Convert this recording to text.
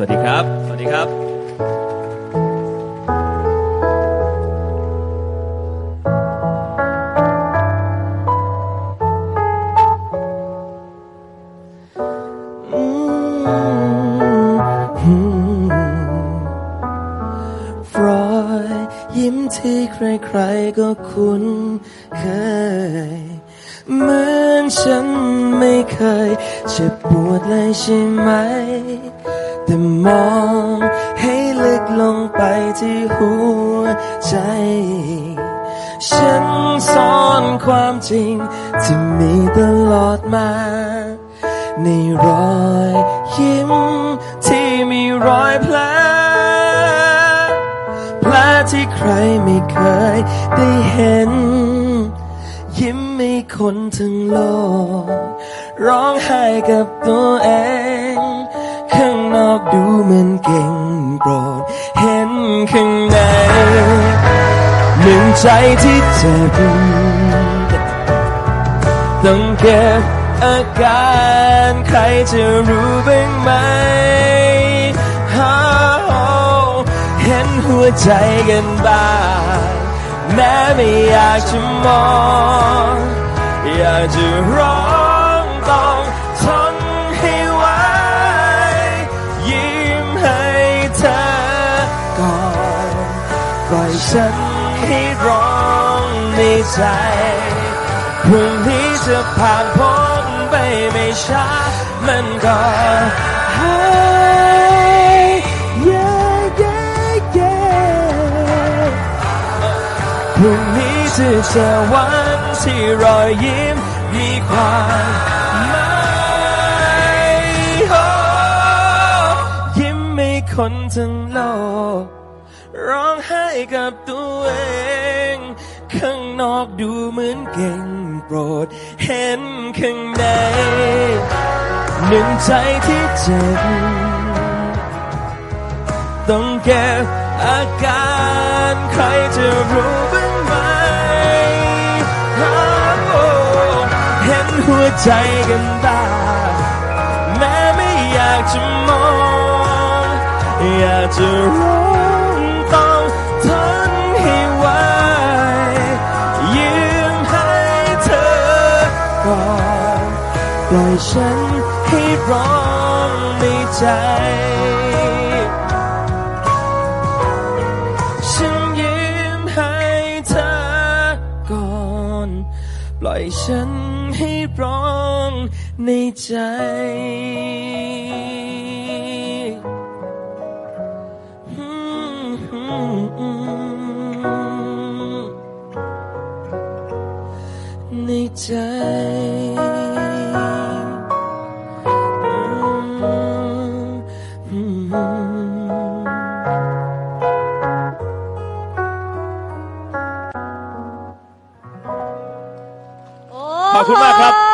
วัสดีครับ สวัสดีครับฟรอยยิ้มที่ใครๆก็คุ้นเคยเหมือนฉันไม่เคยเจ็บปวดเลยใช่ไหม แต่มองให้ลึกลงไปที่หัวใจ ฉันซ่อนความจริงที่มีตลอดมา ในรอยยิ้มที่มีรอยแผลแผลที่ใครไม่เคยได้เห็น ยิ้มให้คนทั้งโลก ร้องไห้กับตัวเอง ดูเหมือนเก่งโปรดเห็นข้างในหนึ่งใจที่เจ็บต้องเก็บอาการใครจะรู้บ้างไหมเห็นหัวใจกันบ้างแม้ไม่อยากจะมองอยากจะร้อง ฉันให้ร้องในใจพรุ่งนี้จะผ่านพ้นไปไม่ช้า มันก็หายเย้เย้เย้พรุ่งนี้จะเจอวันที่รอยยิ้มมีความหมายยิ้มให้คนทั้งโลก ร้องไห้กับตัวเอง ข้างนอกดูเหมือนเก่งโปรด เห็นข้างในหนึ่งใจที่เจ็บต้องเก็บอาการใครจะรู้บ้างไหมอ้าวเห็นหัวใจกันบ้าแม้ไม่อยากจะมอง อยากจะรู้ ฉันให้ร้องในใจ ฉันยืมให้เธอก่อน ปล่อยฉันให้ร้องในใจในใจ ขอบคุณมากครับ